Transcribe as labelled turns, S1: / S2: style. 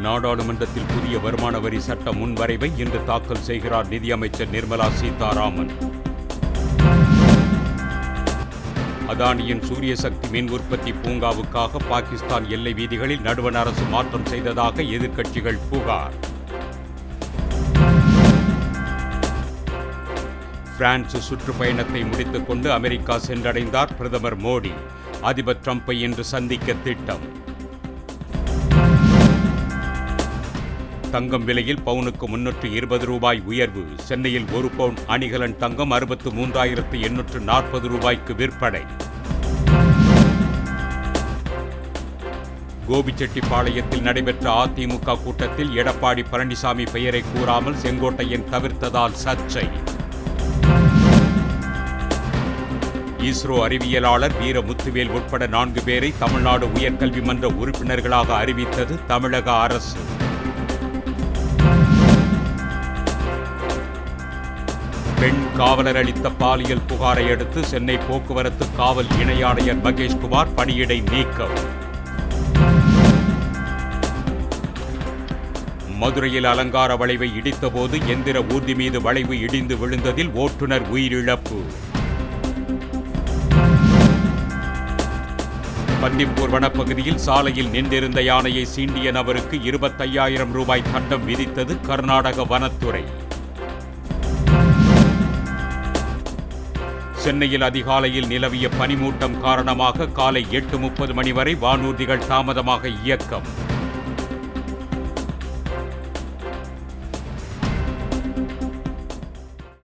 S1: நாடாளுமன்றத்தில் புதிய வருமான வரி சட்ட முன்வரைவை இன்று தாக்கல் செய்கிறார் நிதியமைச்சர் நிர்மலா சீதாராமன். அதானியின் சூரிய சக்தி மின் உற்பத்தி பூங்காவுக்காக பாகிஸ்தான் எல்லை வீதிகளில் நடுவண் அரசு மாற்றம் செய்ததாக எதிர்க்கட்சிகள் புகார். பிரான்ஸ் சுற்றுப்பயணத்தை முடித்துக் கொண்டு அமெரிக்கா சென்றடைந்தார் பிரதமர் மோடி. அதிபர் ட்ரம்பை இன்று சந்திக்க திட்டம். தங்கம் விலையில் பவுனுக்கு முன்னூற்று இருபது ரூபாய் உயர்வு. சென்னையில் ஒரு பவுன் அணிகலன் தங்கம் அறுபத்து மூன்றாயிரத்து எண்ணூற்று நாற்பது ரூபாய்க்கு விற்பனை. கோபிச்செட்டிப்பாளையத்தில் நடைபெற்ற அதிமுக கூட்டத்தில் எடப்பாடி பழனிசாமி பெயரை கூறாமல் செங்கோட்டையன் தவிர்த்ததால் சர்ச்சை. இஸ்ரோ அறிவியலாளர் வீர முத்துவேல் உட்பட நான்கு பேரை தமிழ்நாடு உயர்கல்வி மன்ற உறுப்பினர்களாக அறிவித்தது தமிழக அரசு. பெண் காவலர் அளித்த பாலியல் புகாரை அடுத்து சென்னை போக்குவரத்து காவல் இணை ஆணையர் மகேஷ்குமார் பணியிடை நீக்கம். மதுரையில் அலங்கார வளைவை இடித்தபோது எந்திர ஊர்தி மீது வளைவு இடிந்து விழுந்ததில் ஓட்டுநர் உயிரிழப்பு. பந்திப்பூர் வனப்பகுதியில் சாலையில் நின்றிருந்த யானையை சீண்டிய நபருக்கு இருபத்தையாயிரம் ரூபாய் தண்டம் விதித்தது கர்நாடக வனத்துறை. சென்னையில் அதிகாலையில் நிலவிய பனிமூட்டம் காரணமாக காலை எட்டு முப்பது மணி வரை வானூர்திகள் தாமதமாக இயக்கம்.